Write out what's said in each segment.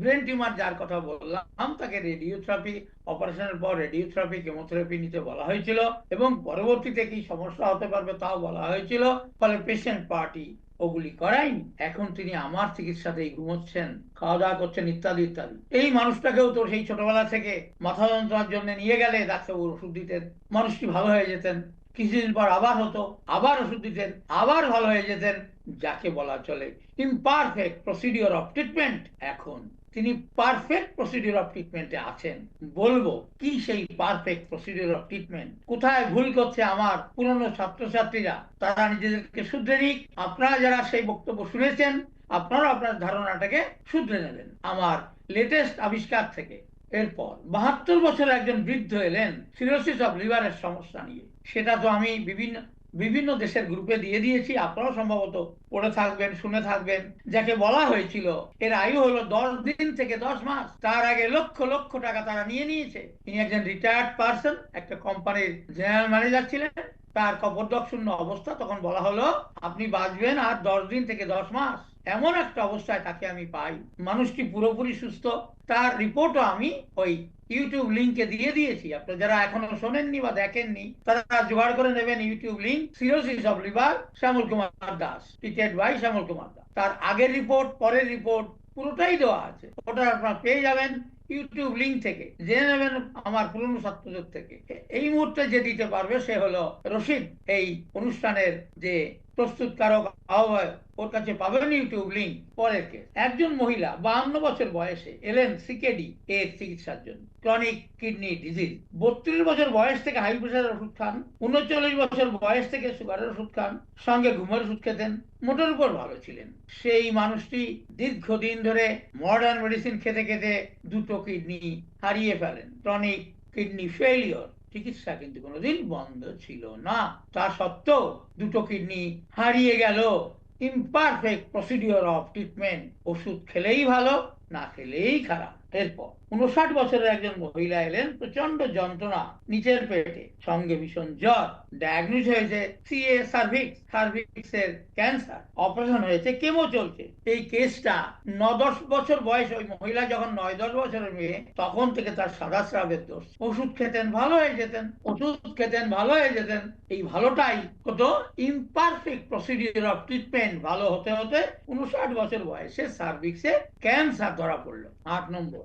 Brain tumour যার কথা বললাম, তাকে রেডিওথেরাপি অপারেশনের পর রেডিওথেরাপি কেমোথেরাপি নিতে বলা হয়েছিল এবং পরবর্তীতে কি সমস্যা হতে পারবে তাও বলা হয়েছিল, ফলে পেশেন্ট পার্টি ওগুলি করাইনি এখন তিনি আমার চিকিৎসাতেই ঘুমোচ্ছেন খাওয়া দাওয়া করছেন, ইত্যাদি ইত্যাদি। এই মানুষটাকেও তো সেই ছোটবেলা থেকে মাথা যন্ত্রণার জন্য নিয়ে গেলে ডাক্তারবাবু ওষুধ দিতেন, মানুষটি ভালো হয়ে যেতেন, কিছুদিন পর আবার হতো, আবার ওষুধ দিতেন, আবার ভালো হয়ে যেতেন, যাকে বলা চলে ইমপারফেক্ট প্রসিডিওর অফ ট্রিটমেন্ট এখন। তিনি পারফেক্ট প্রসিডিউর অফ ট্রিটমেন্টে আছেন। বলব, কি সেই পারফেক্ট প্রসিডিওর অফ ট্রিটমেন্ট কোথায় ভুল করছে আমার পুরনো ছাত্রছাত্রীরা? তারা নিজেদেরকে শুধরে নিক। আপনারা যারা সেই বক্তব্য শুনেছেন আপনারা আপনার ধারণাটাকে শুধরে নেবেন। আমার লেটেস্ট আবিষ্কার থেকে। এরপর, বাহাত্তর বছর একজন বৃদ্ধ এলেন সিরোসিস অফ লিভারের সমস্যা নিয়ে। সেটা তো আমি বিভিন্ন বিভিন্ন দেশের গ্রুপে দিয়ে দিয়েছি। আপনারাও সম্ভবত পড়ে থাকবেন, শুনে থাকবেন। যাকে বলা হয়েছিল, এর আয়ু হলো দশ দিন থেকে দশ মাস। তার আগে লক্ষ লক্ষ টাকা তারা নিয়ে নিয়েছে। তিনি একজন রিটায়ার্ড পার্সন একটা কোম্পানির জেনারেল ম্যানেজার ছিলেন। তার কবরদক শূন্য অবস্থা তখন বলা হলো, আপনি বাঁচবেন আর দশ দিন থেকে দশ মাস। এমন একটা অবস্থায় তাকে আমি পাই। মানুষটি পুরোপুরি সুস্থ। তার রিপোর্টও আমি ওই ইউটিউব লিঙ্কে দিয়ে দিয়েছি। আপনারা যারা এখনও শোনেননি বা দেখেননি, তারা জোগাড় করে নেবেন YouTube link. Cirrhosis of liver, Shyamal Kumar Das টিটেড by Shyamal Kumar Das. তার আগের রিপোর্ট, পরের রিপোর্ট, পুরোটাই দেওয়া আছে। ওটা আপনারা পেয়ে যাবেন। ইউটিউব লিঙ্ক থেকে, জেনে নেবেন আমার পুরনো ছাত্রদের থেকে। এই মুহূর্তে যে দিতে পারবে সে হলো রশিদ। এই অনুষ্ঠানের যে প্রস্তুতকারক আহ্বায়ক ওর কাছে পাবেন ইউটিউব লিঙ্ক পরের কেস একজন মহিলা বাহান্ন বছর বয়সে এলেন সিকেডি এর চিকিৎসার জন্য। ক্রনিক কিডনি ডিজিজ বত্রিশ বছর বয়স থেকে হাই প্রেশারের ওষুধ খান, উনচল্লিশ বছর বয়স থেকে সুগারের ওষুধ খান, সঙ্গে ঘুমের ওষুধ খেতেন, মোটের উপর ভালো ছিলেন। সেই মানুষটি দীর্ঘদিন ধরে মডার্ন মেডিসিন খেতে খেতে দুটো কিডনি হারিয়ে ফেলেন। ক্রনিক কিডনি ফেলিওর চিকিৎসা কিন্তু কোনোদিন বন্ধ ছিল না। তা সত্ত্বেও দুটো কিডনি হারিয়ে গেল। ইমপারফেক্ট প্রসিডিওর অফ ট্রিটমেন্ট ওষুধ খেলেই ভালো, না খেলেই খারাপ। এরপর উনষাট বছরের একজন মহিলা এলেন প্রচণ্ড যন্ত্রণা নিচের পেটে। সঙ্গে ভীষণ জ্বর ডায়াগনোজ হয়েছে সিএ সার্ভিক্স সার্ভিক্স এর ক্যান্সার অপারেশন হয়েছে কেমো চলছে। এই কেসটা ন দশ বছর বয়স ওই মহিলা যখন নয় দশ বছরের মেয়ে, তখন থেকে তার সাদা স্রাবের দোষ। ওষুধ খেতেন, ভালো হয়ে যেতেন। ওষুধ খেতেন, ভালো হয়ে যেতেন। এই ভালোটাই হতো ইমপারফেক্ট প্রসিডিউর অফ ট্রিটমেন্ট ভালো হতে হতে উনষাট বছর বয়সে সার্ভিক্সে ক্যান্সার ধরা পড়ল। আট নম্বর।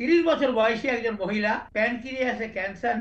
তিরিশ বছর বয়সী একজন মহিলা প্যানক্রিয়াসে ক্যান্সার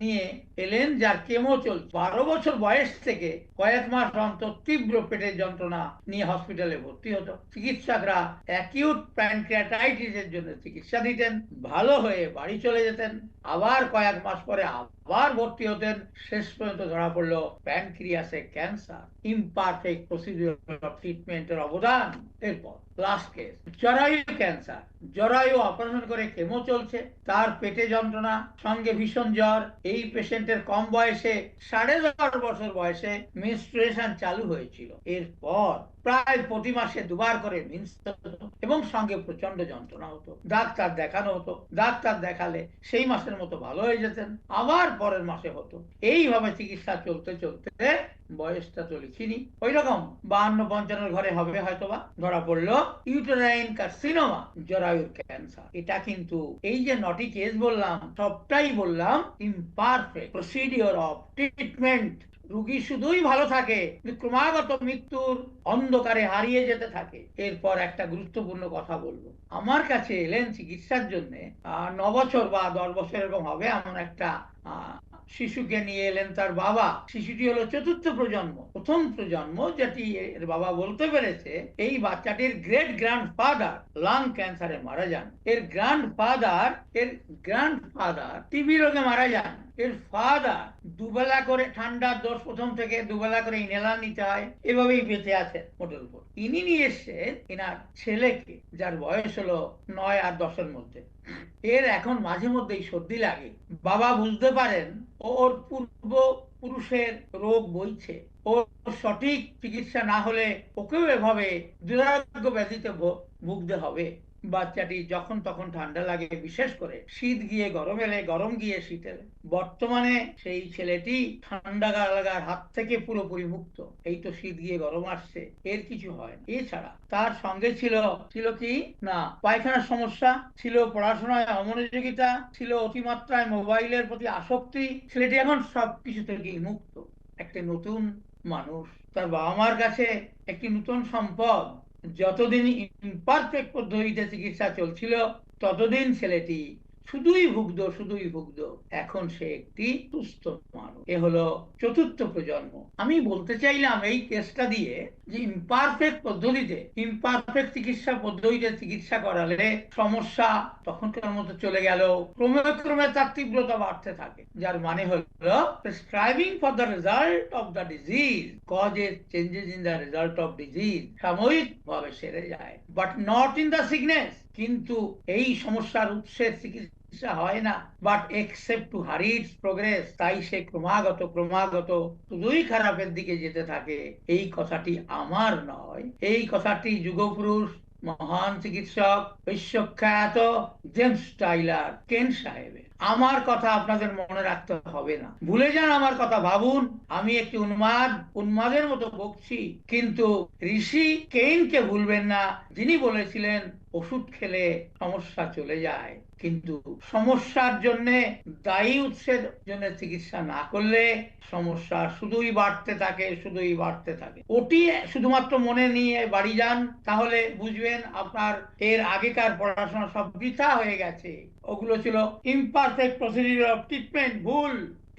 নিয়ে এলেন, যার কেমো চলছে বারো বছর বয়স থেকে কয়েক মাস অন্তর তীব্র পেটের যন্ত্রণা নিয়ে হসপিটালে ভর্তি হতো। চিকিৎসকরা অ্যাকিউট প্যানক্রিয়াটাইটিসের জন্য চিকিৎসা দিতেন, ভালো হয়ে বাড়ি চলে যেতেন। আবার কয়েক মাস পরে আবার ভর্তি হতেন। শেষ পর্যন্ত ধরা পড়ল প্যানক্রিয়াসে ক্যান্সার ইমপারফেক্ট প্রসিডিওর ট্রিটমেন্টের অবদান। এরপর লাস্ট কেস জরায়ু ক্যান্সার। জরায়ু অপারেশন করে কেমো চলছে। তার পেটে যন্ত্রণা, সঙ্গে ভীষণ জ্বর। এই পেশেন্টের কম বয়সে সাড়ে দশ বছর বয়সে মেনস্ট্রুয়েশন চালু হয়েছিল। এরপর প্রায় প্রতি মাসে দুবার করে এবং সঙ্গে প্রচণ্ড যন্ত্রণা হতো। ডাক্তার দেখানো হতো। ডাক্তার দেখালে সেই মাসের মতো ভালো হয়ে যেতেন। আবার পরের মাসে হতো। এইভাবে চিকিৎসা চলতে চলতে বয়সটা তো লিখিনি। ওই রকম বাহান্ন পঞ্চান্নর ঘরে হবে হয়তোবা। ধরা পড়ল ইউটেরাইন কার্সিনোমা জরায়ুর ক্যান্সার এটা কিন্তু এই যে নটি কেস বললাম, সবটাই বললাম ইমপারফেক্ট প্রসিডিওর অফ ট্রিটমেন্ট রুগী শুধুই ভালো থাকে, ক্রমাগত মৃত্যুর অন্ধকারে হারিয়ে যেতে থাকে। এরপর একটা গুরুত্বপূর্ণ কথা বলব। আমার কাছে এলেন চিকিৎসার জন্য ন বছর বা দশ বছর এরকম হবে, এমন একটা শিশুকে নিয়ে এলেন তার বাবা। শিশুটি হলো চতুর্থ প্রজন্ম, প্রথম প্রজন্ম যেটি এর বাবা বলতে পেরেছে, এই বাচ্চাটির গ্রেট গ্র্যান্ড ফাদার লাং ক্যান্সারে মারা যান। এর গ্র্যান্ড ফাদার এর গ্র্যান্ড ফাদার টিবি রোগে মারা যান। এর ফাদার দুবেলা করে ঠান্ডার দোষ প্রথম থেকে দুবেলা করে ইনহেলার নিতে হয়, এভাবেই বেঁচে আছেন মোটের উপর। ইনি নিয়ে এসছেন এনার ছেলেকে, যার বয়স হলো নয় আর দশের মধ্যে। এর এখন মাঝে মধ্যেই সর্দি লাগে। বাবা বুঝতে পারেন, ওর পূর্ব পুরুষের রোগ বইছে। ওর সঠিক চিকিৎসা না হলে ওকেও এভাবে দুরারোগ্য ব্যাধিতে ভুগতে হবে। বাচ্চাটি যখন তখন ঠান্ডা লাগে, বিশেষ করে শীত গিয়ে, গরম এলে, গরম গিয়ে শীত এলে বর্তমানে সেই ছেলেটি ঠান্ডা লাগার হাত থেকে পুরোপুরি মুক্ত এই তো শীত গিয়ে, গরম আসছে, এর কিছু হয় এছাড়া তার সঙ্গে ছিল ছিল কি? না, পায়খানার সমস্যা, ছিল পড়াশোনায় অমনোযোগিতা, ছিল অতিমাত্রায় মোবাইলের প্রতি আসক্তি। ছেলেটি এখন সবকিছু থেকেই মুক্ত। একটা নতুন মানুষ। তার বাবা মার কাছে একটি নতুন সম্পদ। যতদিন ইমপারফেক্ট পদ্ধতিতে চিকিৎসা চলছিল ততদিন ছেলেটি শুধুই ভুগত শুধুই ভুগত এখন সে একটি সুস্থ মানুষ। এ হলো চতুর্থ প্রজন্ম। আমি বলতে চাইলাম এই কেসটা দিয়ে যে ইমপারফেক্ট পদ্ধতিতে ইমপারফেক্ট চিকিৎসা পদ্ধতিতে চিকিৎসা করালে সমস্যা তখনকার মতো চলে গেল, ক্রমে ক্রমে তার তীব্রতা বাড়তে থাকে। যার মানে হলো prescribing for the result of the disease causes changes in the result of disease সাময়িক ভাবে সেরে যায় but not in the sickness কিন্তু এই সমস্যার উৎসের চিকিৎসা হয় না। But except to hurried progress তাই সে ক্রমাগত ক্রমাগত শুধুই খারাপের দিকে যেতে থাকে। এই কথাটি আমার নয়। এই কথাটি যুগপুরুষ, মহান চিকিৎসক, বিশ্বখ্যাত জেমস টাইলার, কেন সাহেবের। আমার কথা আপনাদের মনে রাখতে হবে না। ভুলে যান আমার কথা, ভাবুন। আমি একটি উন্মাদ, উন্মাদের মতো বকছি কিন্তু ঋষি কেইনকে ভুলবেন না, যিনি বলেছিলেন, ওষুধ খেলে সমস্যা চলে যায়। কিন্তু সমস্যার জন্য দায়ী উৎসের জন্য চিকিৎসা না করলে সমস্যা শুধুই বাড়তে থাকে, শুধুই বাড়তে থাকে। ওটি শুধুমাত্র মনে নিয়ে বাড়ি যান, তাহলে বুঝবেন আপনার এর আগেকার পড়াশোনা সব বৃথা হয়ে গেছে। ওগুলো ছিল ইমপারফেক্ট প্রসিডিউর অফ ট্রিটমেন্ট ভুল।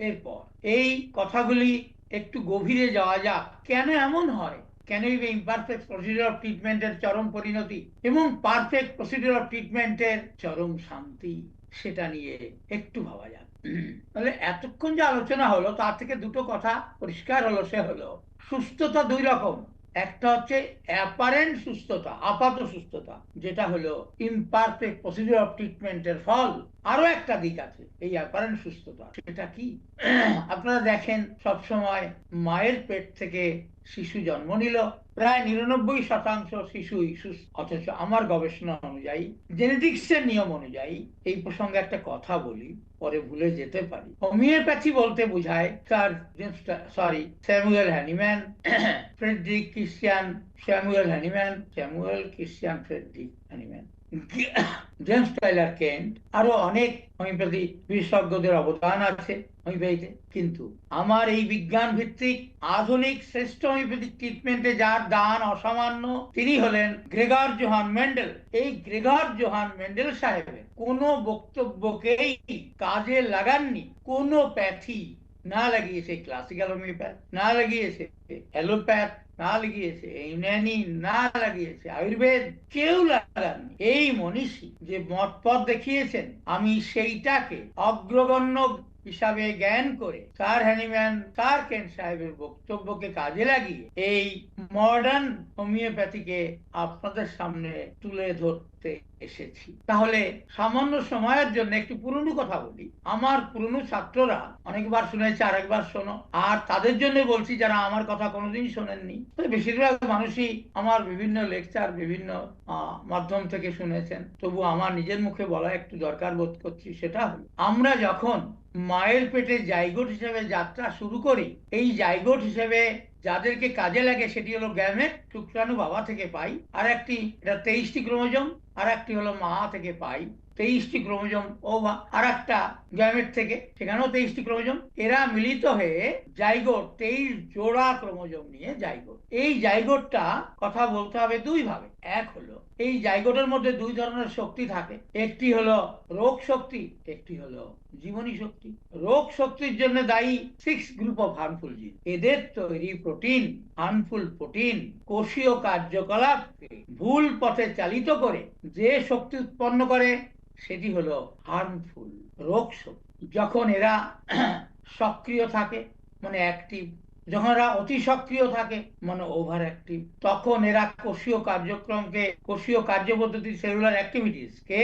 এরপর এই কথাগুলি একটু গভীরে যাওয়া যাক, কেন এমন হয়? কেন ইমপারফেক্ট প্রসিডিউর অফ ট্রিটমেন্টের চরম পরিণতি এবং পারফেক্ট প্রসিডিউর অফ ট্রিটমেন্টের চরম শান্তি? সেটা নিয়ে একটু ভাবা যাক। তাহলে এতক্ষণ যে আলোচনা হলো, তার থেকে দুটো কথা পরিষ্কার হলো, সে হলো সুস্থতা দুই রকম। একটা হচ্ছে অ্যাপারেন্ট সুস্থতা, আপাত সুস্থতা, যেটা হলো ইমপারফেক্ট প্রসিডিউর অফ ট্রিটমেন্টের ফল। আরও একটা দিক আছে, এই অ্যাপারেন্ট সুস্থতা, সেটা কি? আপনারা দেখেন সবসময় মায়ের পেট থেকে শিশু জন্ম নিল প্রায় নিরানব্বই শতাংশ শিশুই অথচ আমার গবেষণা অনুযায়ী, জেনেটিক্সের নিয়ম অনুযায়ী, এই প্রসঙ্গে একটা কথা বলি, পরে ভুলে যেতে পারি। হোমিওপ্যাথি বলতে বোঝায় sir sorry, Samuel Hahnemann, Frederick Christian, Samuel Hahnemann, Samuel Christian Frederick Hahnemann. James Tyler Kent আরও অনেক হোমিওপ্যাথি বিশেষজ্ঞদের অবদান আছে হোমিওপ্যাথিতে কিন্তু আমার এই বিজ্ঞান ভিত্তিক আধুনিক শ্রেষ্ঠ হোমিওপ্যাথিক ট্রিটমেন্টে যার দান অসামান্য, তিনি হলেন গ্রেগর জোহান মেন্ডেল। এই গ্রেগর জোহান মেন্ডেল সাহেবের কোন বক্তব্যকেই কাজে লাগাননি। কোন প্যাথি না লাগিয়েছে ক্লাসিক্যাল হোমিওপ্যাথ না লাগিয়েছে অ্যালোপ্যাথ না লাগিয়েছে, ইউনানি, না লাগিয়েছে, আয়ুর্বেদ কেউ লাগাননি। এই মনীষী যে মত দেখিয়েছেন, আমি সেইটাকে অগ্রগণ্য হিসাবে জ্ঞান করে স্যার হ্যানিম্যান স্যার কেন সাহেবের বক্তব্যকে কাজে লাগিয়ে এই মডার্ন হোমিওপ্যাথিকে আপনাদের সামনে তুলে ধরতে এসেছি। তাহলে সামান্য সময়ের জন্য একটু পুরনো কথা বলি। আমার পুরনো ছাত্ররা অনেকবার শুনেছে, আরেকবার শোনো। আর তাদের জন্য বলছি যারা আমার কথা কোনোদিন শোনেননি। বেশিরভাগ মানুষই আমার বিভিন্ন লেকচার বিভিন্ন মাধ্যম থেকে শুনেছেন। তবু আমার নিজের মুখে বলা একটু দরকার বোধ করছি, সেটা হলো, আমরা যখন মায়ের পেটে জাইগোট হিসেবে যাত্রা শুরু করি, এই জাইগোট হিসেবে যাদেরকে কাজে লাগে সেটি হলো গ্যামেট শুক্রাণু বাবা থেকে পাই। আর একটি, এটা তেইশটি ক্রোমোজম আর একটি হলো মা থেকে পাই। তেইশটি ক্রোমোজম ও আর একটা গ্যামেট থেকে। সেখানেও তেইশটি ক্রোমোজম। এরা মিলিত হয়ে জাইগোট তেইশ জোড়া ক্রোমোজম নিয়ে জাইগোট এই জাইগোটটা কথা বলতে হবে দুই ভাবে এক হলো, এই জাইগোটের মধ্যে দুই ধরনের শক্তি থাকে। একটি হলো রোগ শক্তি, একটি হলো জীবনী শক্তি। রোগ শক্তির জন্য দায়ী সিক্স গ্রুপ অফ হার্মফুল জিন এদের তৈরি প্রোটিন হার্মফুল প্রোটিন কোষীয় কার্যকলাপকে ভুল পথে চালিত করে যে শক্তি উৎপন্ন করে, সেটি হলো হার্মফুল রোগ শক্তি। যখন এরা সক্রিয় থাকে মানে অ্যাক্টিভ যখন এরা অতি সক্রিয় থাকে মানে ওভার অ্যাক্টিভ তখন এরা কোষীয় কার্যক্রমকে, কোষীয় কার্যপদ্ধতি সেলুলার অ্যাক্টিভিটিস কে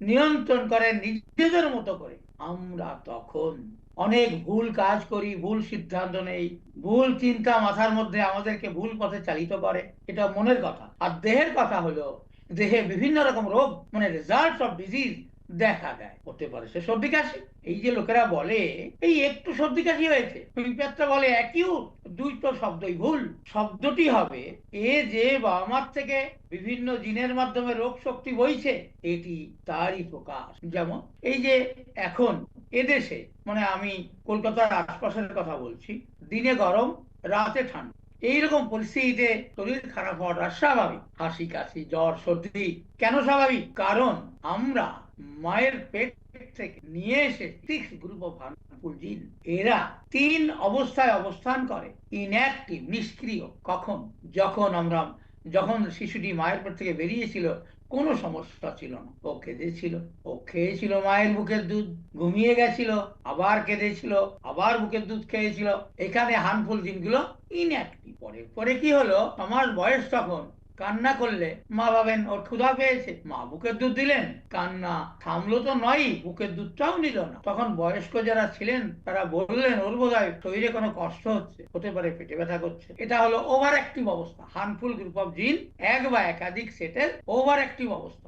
নিয়ন্ত্রণ করে, নিজেদের মতো করে। আমরা তখন অনেক ভুল কাজ করি, ভুল সিদ্ধান্ত নেই, ভুল চিন্তা মাথার মধ্যে আমাদেরকে ভুল পথে চালিত করে। এটা মনের কথা। আর দেহের কথা হলো দেহে বিভিন্ন রকম রোগ মানে রেজাল্ট অফ ডিজিজ দেখা দেয়। হতে পারে সে সর্দি কাশি। এই যে লোকেরা বলে, এই একটু সর্দি কাশি হয়েছে। হোমিওপ্যাথটা বলে দুই তো শব্দই ভুল। শব্দটি হবে, এ যে বাবা মার থেকে বিভিন্ন জিনের মাধ্যমে রোগ শক্তি বইছে, এটি তারই প্রকাশ। যেমন, এই যে এখন এদেশে মানে আমি কলকাতার আশপাশের কথা বলছি, দিনে গরম, রাতে ঠান্ডা। এইরকম পরিস্থিতিতে শরীর খারাপ হওয়াটা স্বাভাবিক। হাসি, কাশি, জ্বর, সর্দি, কেন স্বাভাবিক? কারণ আমরা মায়ের পেট থেকে নিয়ে এসে সিক্স গ্রুপ অফ জিন এরা তিন অবস্থায় অবস্থান করে ইনঅ্যাক্টিভ নিষ্ক্রিয়। কখন? যখন আমরা, যখন শিশুটি মায়ের পেট থেকে বেরিয়েছিল কোনো সমস্যা ছিল না। ও কেঁদেছিল, ও খেয়েছিল, মায়ের বুকের দুধ ঘুমিয়ে গেছিল, আবার কেঁদেছিল, আবার বুকের দুধ খেয়েছিল। এখানে হার্মফুল জিনগুলো ইনঅ্যাক্টিভ পরে পরে কি হলো? আমার বয়স তখন কান্না করলে মা ভাবেন, ওর ক্ষুধা পেয়েছে। মা বুকের দুধ দিলেন। কান্না থামলো তো নয় বুকের দুধটাও নিল না। তখন বয়স্ক যারা ছিলেন, তারা বললেন, ওর বোধহয় শরীরে কোনো কষ্ট হচ্ছে, হতে পারে পেটে ব্যথা করছে। এটা হলো ওভার অ্যাক্টিভ অবস্থা। হার্মফুল গ্রুপ অফ জিন এক বা একাধিক সেটের ওভার অ্যাক্টিভ অবস্থা।